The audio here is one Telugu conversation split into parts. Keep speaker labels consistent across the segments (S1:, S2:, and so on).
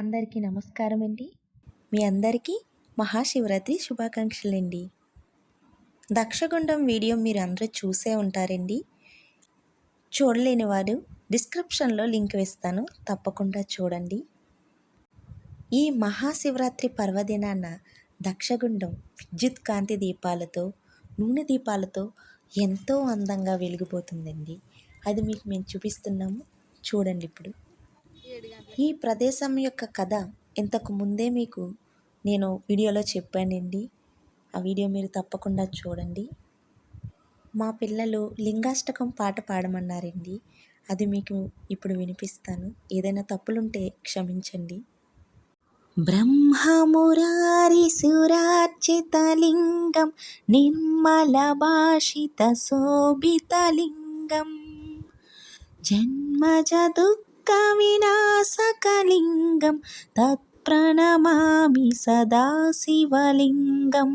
S1: అందరికీ నమస్కారం అండి మీ అందరికీ మహాశివరాత్రి శుభాకాంక్షలండి. దక్షగుండం వీడియో మీరు అందరూ చూసే ఉంటారండి. చూడలేని వారు డిస్క్రిప్షన్లో లింక్ వేస్తాను తప్పకుండా చూడండి. ఈ మహాశివరాత్రి పర్వదినాన దక్షగుండం విద్యుత్ కాంతి దీపాలతో నూనె దీపాలతో ఎంతో అందంగా వెలిగిపోతుందండి. అది మీకు మేము చూపిస్తున్నాము. చూడండి ఇప్పుడు. ఈ ప్రదేశం యొక్క కథ ఇంతకు ముందే మీకు నేను వీడియోలో చెప్పానండి. ఆ వీడియో మీరు తప్పకుండా చూడండి. మా పిల్లలు లింగాష్టకం పాట పాడమన్నారండి. అది మీకు ఇప్పుడు వినిపిస్తాను. ఏదైనా తప్పులుంటే క్షమించండి. బ్రహ్మమురారి సురార్చితలింగం నిర్మల భాషిత శోభితలింగం జన్మజ కవినాశకలింగం తత్ప్రణమామి సదాశివలింగం.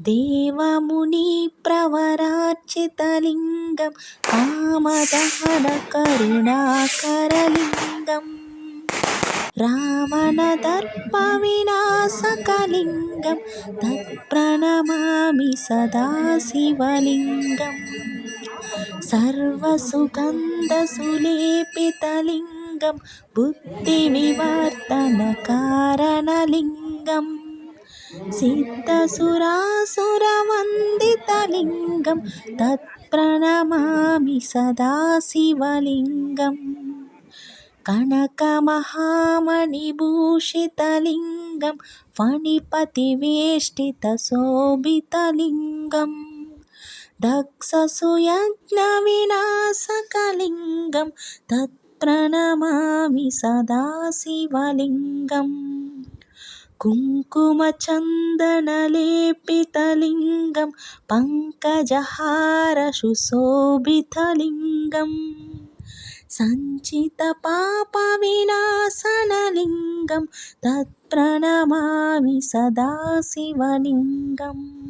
S1: దేవముని ప్రవరార్చితలింగం కామదహన కరుణాకరలింగం. రావణదర్ప వినాశకలింగం తత్ప్రణమామి సర్వసుగంధసులేపితలింగం బుద్ధి వివర్తన కారణలింగం. సిద్ధసురాసురవందితలింగం తత్ప్రణమామి సదాశివలింగం. కనకమహామణిభూషితలింగం ఫణిపతివేష్టిత శోభితలింగం. దక్షసుయజ్ఞవినాశకలింగం తత్ప్రణమామి సదాశివలింగం. కుంకుమచందనలేపితలింగం పంకజహారశుశోభితలింగం సంచిత పాప వినాశనలింగం తత్ప్రణమామి సదాశివలింగం.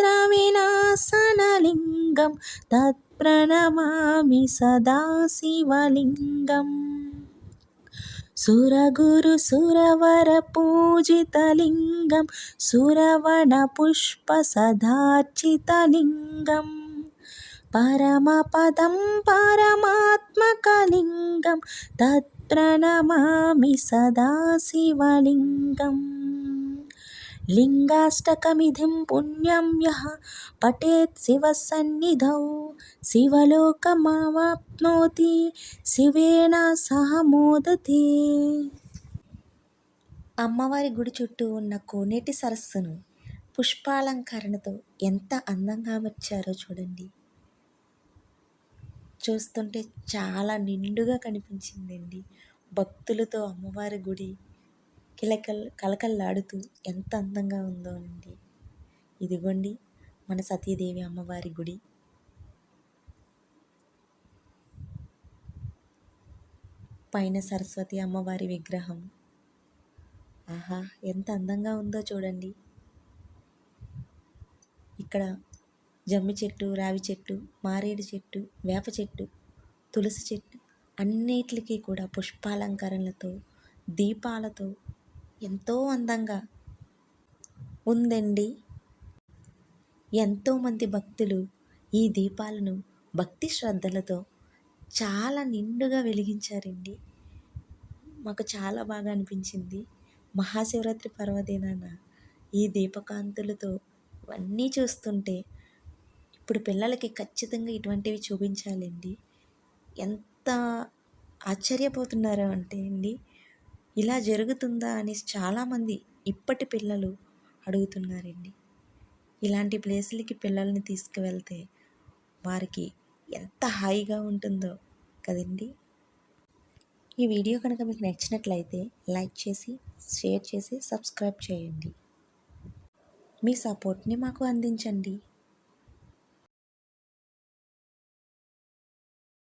S1: తత్ర వినాసనలింగం తత్ప్రణమామి సదాశివలింగం. సురగురు సురవర పూజితలింగం సురవణ పుష్ప సదార్చితలింగం. పరమపదం పరమాత్మకలింగం తత్ప్రణమామి సదాశివలింగం. లింగాష్టకమిధిం పుణ్యం యః పఠేత్ శివసన్నిధౌ. శివలోకమావాప్నోతి శివేన సహ మోదతి. అమ్మవారి గుడి చుట్టూ ఉన్న కోనేటి సరస్సును పుష్పాలంకరణతో ఎంత అందంగా వచ్చారో చూడండి. చూస్తుంటే చాలా నిండుగా కనిపించిందండి. భక్తులతో అమ్మవారి గుడి కిలకల్ కలకల్లాడుతూ ఎంత అందంగా ఉందో అండి. ఇదిగోండి మన సతీదేవి అమ్మవారి గుడి. పైన సరస్వతి అమ్మవారి విగ్రహం. ఆహా ఎంత అందంగా ఉందో చూడండి. ఇక్కడ జమ్మి చెట్టు రావి చెట్టు మారేడు చెట్టు వేప చెట్టు తులసి చెట్టు అన్నిటికీ కూడా పుష్పాలంకరణలతో దీపాలతో ఎంతో అందంగా ఉందండి. ఎంతోమంది భక్తులు ఈ దీపాలను భక్తి శ్రద్ధలతో చాలా నిండుగా వెలిగించారండి. మాకు చాలా బాగా అనిపించింది. మహాశివరాత్రి పర్వదినాన ఈ దీపకాంతులతో ఇవన్నీ చూస్తుంటే ఇప్పుడు పిల్లలకి ఖచ్చితంగా ఇటువంటివి చూపించాలండి. ఎంత ఆశ్చర్యపోతున్నారో అంటే అండి ఇలా జరుగుతుందా అని చాలామంది ఇప్పటి పిల్లలు అడుగుతున్నారండి. ఇలాంటి ప్లేసులకి పిల్లల్ని తీసుకువెళ్తే వారికి ఎంత హాయిగా ఉంటుందో కదండి. ఈ వీడియో కనుక మీకు నచ్చినట్లయితే లైక్ చేసి షేర్ చేసి సబ్స్క్రైబ్ చేయండి. మీ సపోర్ట్ని మాకు అందించండి.